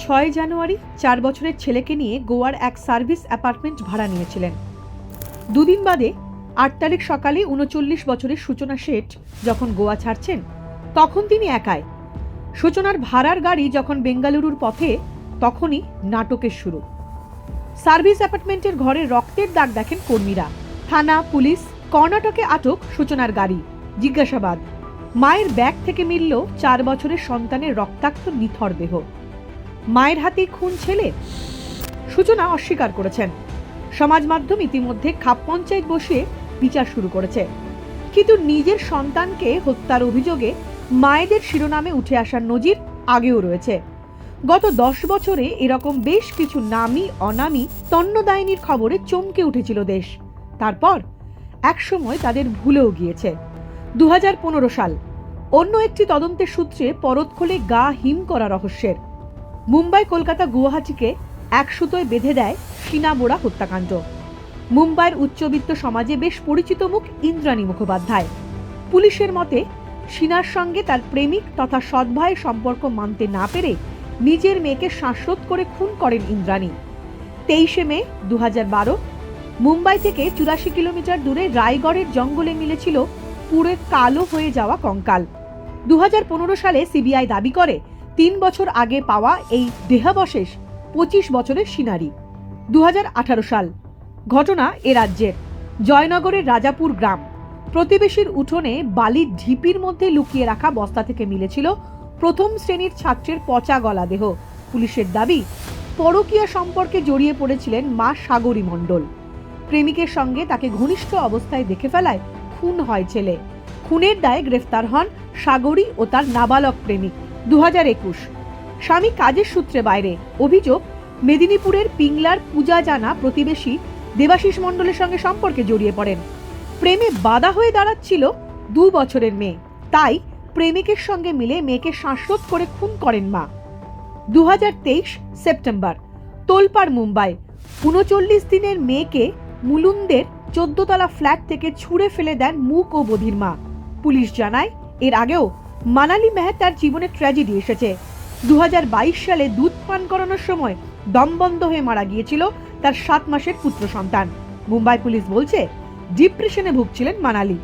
ছয় জানুয়ারি চার বছরের ছেলেকে নিয়ে গোয়ার এক সার্ভিস অ্যাপার্টমেন্ট ভাড়া নিয়েছিলেন। দুদিন বাদে আট তারিখ সকালে উনচল্লিশ বছরের সূচনা শেঠ যখন গোয়া ছাড়ছেন, তখন তিনি একাই। সূচনার ভাড়ার গাড়ি যখন বেঙ্গালুরুর পথে, তখনই নাটকের শুরু। সার্ভিস অ্যাপার্টমেন্টের ঘরে রক্তের দাগ দেখেন কর্মীরা। থানা, পুলিশ, কর্ণাটকে আটক সূচনার গাড়ি। জিজ্ঞাসাবাদ। মায়ের ব্যাগ থেকে মিলল চার বছরের সন্তানের রক্তাক্ত নিথর দেহ। মায়ের হাতে খুন ছেলে? সূচনা অস্বীকার করেছেন। সমাজ মাধ্যম ইতিমধ্যে খাপ পঞ্চায়েত বসিয়ে বিচার শুরু করেছে। কিন্তু নিজের সন্তানকে হত্যার অভিযোগে মায়েদের শিরোনামে উঠে আসার নজির আগেও রয়েছে। গত দশ বছরে এরকম বেশ কিছু নামি, অনামি, তন্নদায়নির খবরে চমকে উঠেছিল দেশ। তারপর একসময় তাদের ভুলেও গিয়েছে। দু হাজার পনেরো সাল। অন্য একটি তদন্তের সূত্রে পরত খোলে গা হিম করা রহস্যের। মুম্বাই, কলকাতা, গুয়াহাটিকে এক সুতোয় বেঁধে দেয় সিনাবোড়া হত্যাকাণ্ড। মুম্বাইয়ের উচ্চবিত্ত সমাজে বেশ পরিচিত মুখ ইন্দ্রাণী মুখোপাধ্যায়। পুলিশের মতে সিনার সঙ্গে তার প্রেমিক তথা সৎ ভাইয়ের সম্পর্ক মানতে না পেরে নিজের মেয়েকে শ্বাসরোধ করে খুন করেন ইন্দ্রাণী। তেইশে মে দু বারো, মুম্বাই থেকে চুরাশি কিলোমিটার দূরে রায়গড়ের জঙ্গলে মিলেছিল পুরে কালো হয়ে যাওয়া কঙ্কাল। দু হাজার পনেরো সালে সিবিআই দাবি করে তিন বছর আগে পাওয়া এই দেহাবশেষ পঁচিশ বছরের সিনারি, দুহাজার আঠারো সাল। ঘটনা এ রাজ্যের জয়নগরের রাজাপুর গ্রাম। প্রতিবেশীর উঠোনে বালির ঢিপির মধ্যে লুকিয়ে রাখা বস্তা থেকে মিলেছিল প্রথম শ্রেণির ছাত্রের পচা গলা দেহ। পুলিশের দাবি, পরকীয়া সম্পর্কে জড়িয়ে পড়েছিলেন মা সাগরী মণ্ডল। প্রেমিকের সঙ্গে তাকে ঘনিষ্ঠ অবস্থায় দেখে ফেলায় খুন হয় ছেলে। খুনের দায়ে গ্রেফতার হন সাগরী ও তার নাবালক প্রেমিক। দু হাজার একুশ। স্বামী কাজের সূত্রে বাইরে, অভিযোগ, মেদিনীপুরের পিংলার পূজা জানা প্রতিবেশী দেবাশিস মণ্ডলের সঙ্গে সম্পর্কে জড়িয়ে পড়েন। প্রেমে বাধা হয়ে দাঁড়াচ্ছিল দু বছরের মেয়ে। তাই প্রেমিকের সঙ্গে মিলে মেয়েকে শ্বাসরোধ করে খুন করেন মা। দু হাজার তেইশ সেপ্টেম্বর, তোলপাড়, মুম্বাই। উনচল্লিশ দিনের মেয়েকে মুলুন্দের চোদ্দতলা ফ্ল্যাট থেকে ছুঁড়ে ফেলে দেন মুক ও বধির মা। পুলিশ জানায়, এর আগেও মানালি মেহতার জীবনে ট্র্যাজেডি এসেছে। দু হাজার বাইশ সালে দুধ পান করানোর সময় দমবন্ধ হয়ে মারা গিয়েছিল তার সাত মাসের পুত্র সন্তান। মুম্বাই পুলিশ বলছে ডিপ্রেশনে ভুগছিলেন মানালি